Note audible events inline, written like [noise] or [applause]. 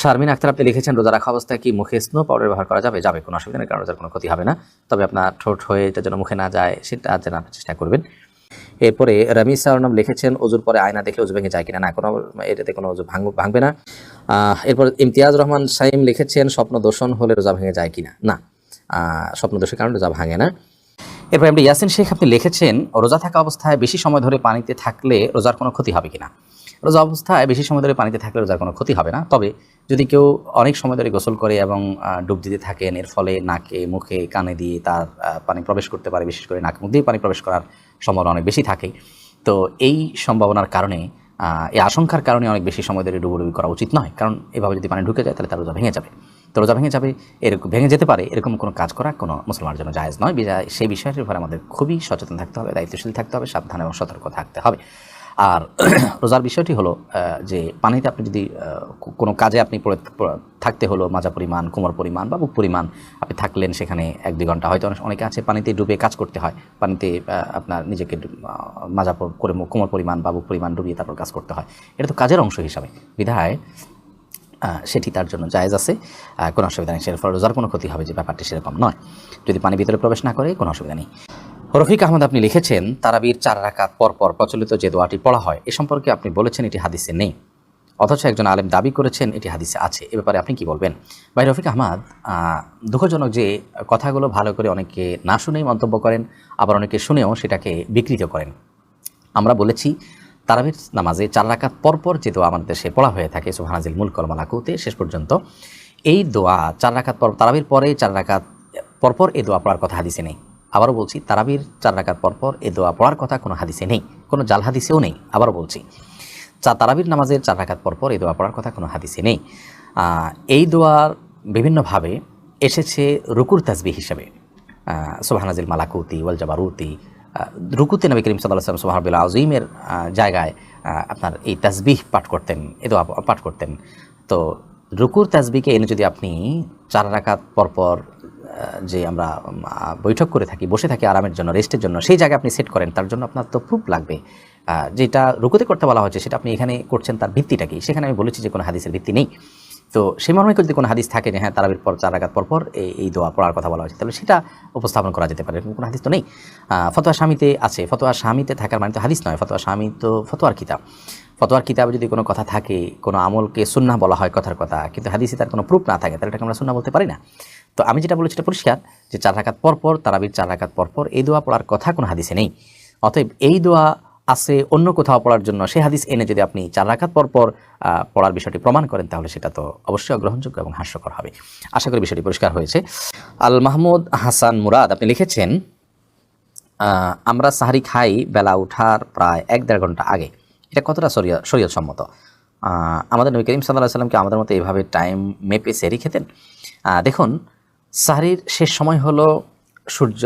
শারমিন আক্তার, আপনি লিখেছেন, রোজা রাখা অবস্থায় কি মুখে স্নো পাউডার ব্যবহার করা যাবে? যাবে কোনো অসুবিধা নেই, কারণ রোজার কোনো ক্ষতি হবে না। তবে আপনার ঠোঁট হয়ে এটা যেন মুখে না যায়, সেটা যেন আপনি চেষ্টা করবেন। এরপরে রমিস সারনাম লিখেছেন অজুর পরে আয়না দেখলে অজু ভেঙে যায় কিনা? না, কোনো, এটাতে কোনো অজু ভাঙ, ভাঙবে না। এরপর ইমতিয়াজ রহমান সাইম লিখেছেন, স্বপ্ন দোষণ হলে রোজা ভেঙে যায় কিনা? না স্বপ্ন দোষের কারণে রোজা ভাঙে না। এরপর আপনি ইয়াসিন শেখ, আপনি লিখেছেন, রোজা থাকা অবস্থায় বেশি সময় ধরে পানিতে থাকলে রোজার কোনো ক্ষতি হবে কিনা? রোজা অবস্থায় বেশি সময় ধরে পানিতে থাকলে রোজার কোনো ক্ষতি হবে না। তবে যদি কেউ অনেক সময় ধরে গোসল করে এবং ডুব দিতে থাকেন, এর ফলে নাকে, মুখে, কানে দিয়ে তার পানি প্রবেশ করতে পারে, বিশেষ করে নাক মুখ দিয়ে পানি প্রবেশ করার সম্ভাবনা অনেক বেশি থাকে। তো এই সম্ভাবনার কারণে এই আশঙ্কার কারণে অনেক বেশি সময় ধরে ডুবুডুবি করা উচিত নয়। কারণ এভাবে যদি পানি ঢুকে যায়, তাহলে তার রোজা ভেঙে যাবে। তো রোজা ভেঙে যাবে এরকম ভেঙে যেতে পারে, এরকম কোনো কাজ করা কোনো মুসলমানের জন্য জায়েজ নয়। সেই বিষয়ের ব্যাপারে আমাদের খুবই সচেতন থাকতে হবে, দায়িত্বশীল থাকতে হবে, সাবধান এবং সতর্ক থাকতে হবে। আর [clears throat] রোজার বিষয়টি হলো যে পানিতে আপনি যদি কোনো কাজে আপনি পড়ে থাকতে হলো, মাজা পরিমাণ, কোমর পরিমাণ বা বুক পরিমাণ, আপনি থাকলেন সেখানে এক দুই ঘণ্টা। হয়তো অনেকে আছে পানিতে ডুবে কাজ করতে হয়, পানিতে আপনার নিজেকে মাজা করে কোমর পরিমাণ বা বুক পরিমাণ ডুবিয়ে তারপর কাজ করতে হয়। এটা তো কাজের অংশ হিসাবে। বিধায় সেটি তার জন্য জায়েজ আছে। কোনো অসুবিধা নেই ফলে রোজার কোনো ক্ষতি হবে যে ব্যাপারটি সেরকম নয়। যদি পানি ভিতরে প্রবেশ না করে, কোনো অসুবিধা নেই। রফিক আহমদ আপনি লিখেছেন, তারাবির চার রাকাত পর পর প্রচলিত যে দোয়াটি পড়া হয়, এ সম্পর্কে আপনি বলেছেন এটি হাদিসে নেই। অথচ একজন আলেম দাবি করেছেন এটি হাদিসে আছে। এ ব্যাপারে আপনি কি বলবেন? ভাই রফিক আহমদ দুঃখজনক যে কথাগুলো ভালো করে অনেকে না শুনেই মন্তব্য করেন, আবার অনেকে শুনেও সেটাকে বিকৃত করেন। আমরা বলেছি, তারাবির নামাজে চার রাকাত পরপর যে দোয়া আমাদের দেশে পড়া হয়ে থাকে সুবহানাজিল মূল কলমালাকুতে শেষ পর্যন্ত, এই দোয়া চার রাকাত পর, তারাবির পরে চার রাকাত পরপর এই দোয়া পড়ার কথা হাদিসে নেই। আবারও বলছি, তারাবির চার রাকাত পরপর এ দোয়া পড়ার কথা কোনো হাদিসে নেই, কোনো জাল হাদিসেও নেই, আবারও বলছি। চা, তারাবির নামাজের চার রাকাত পরপর এই দোয়া পড়ার কথা কোনো হাদিসে নেই। এই দোয়ার বিভিন্নভাবে এসেছে রুকুর তাসবি হিসাবে। সোহানাজিল মালাকুতি ওয়াল জাবারুতি রুকুতে নবী করিম সাল্লাহ সাল্লাম সোহাবিল আজিমের জায়গায় আপনার এই তাসবিহ পাঠ করতেন, এ দোয়া পাঠ করতেন। তো রুকুর তাজবিকে এনে যদি আপনি চার রাকাত পরপর যে আমরা বৈঠক করে থাকি, বসে থাকি আরামের জন্য, রেস্টের জন্য, সেই জায়গায় আপনি সেট করেন, তার জন্য আপনার তো প্রুফ লাগবে। যেটা রুকুতে করতে বলা হচ্ছে সেটা আপনি এখানে করছেন, তার ভিত্তিটা কি? সেখানে আমি বলেছি যে কোনো হাদিসের ভিত্তি নেই। তো সেই মর্মে যদি কোনো হাদিস থাকে যে হ্যাঁ তারাবির পর, চার রাকাত পর পর এই দোয়া পড়ার কথা বলা হয়েছে, তাহলে সেটা উপস্থাপন করা যেতে পারে কোনো হাদিস তো নেই। ফতোয়া স্বামীতে আছে, ফতোয়া স্বামীতে থাকার মানে তো হাদিস নয়, ফতোয়া স্বামী তো ফতোয়ার কিতাব। ফতোয়ার কিতাবে যদি কোনো কথা থাকে, কোনো আমলকে সুন্না বলা হয় কথার কথা, কিন্তু হাদিসে তার কোনো প্রুফ না থাকে, তাহলে এটাকে আমরা সুন্নাহ বলতে পারি না। তো আমি যেটা বলেছি এটা পরিষ্কার যে চার রাকাত পর পর তারাবির চার রাকাত পর পর এই দোয়া পড়ার কথা কোনো হাদিসে নেই। অতএব এই দোয়া আছে অন্য কোথাও পড়ার জন্য। সেই হাদিস এনে যদি আপনি চার রাকাত পর পর পড়ার বিষয়টি প্রমাণ করেন, তাহলে সেটা তো অবশ্যই অগ্রহণযোগ্য এবং হাস্যকর হবে। আশা করি বিষয়টি পরিষ্কার হয়েছে। আল মাহমুদ হাসান মুরাদ, আপনি লিখেছেন আমরা সাহারি খাই বেলা উঠার প্রায় এক দেড় ঘণ্টা আগে। এটা কতটা শরিয়া শরীয়ত সম্মত আমাদের নবী করিম সাল্লাহ সাল্লামকে আমাদের মতো এইভাবে টাইম মেপে সেরি খেতেন। দেখুন সাহারির শেষ সময় হলো সূর্য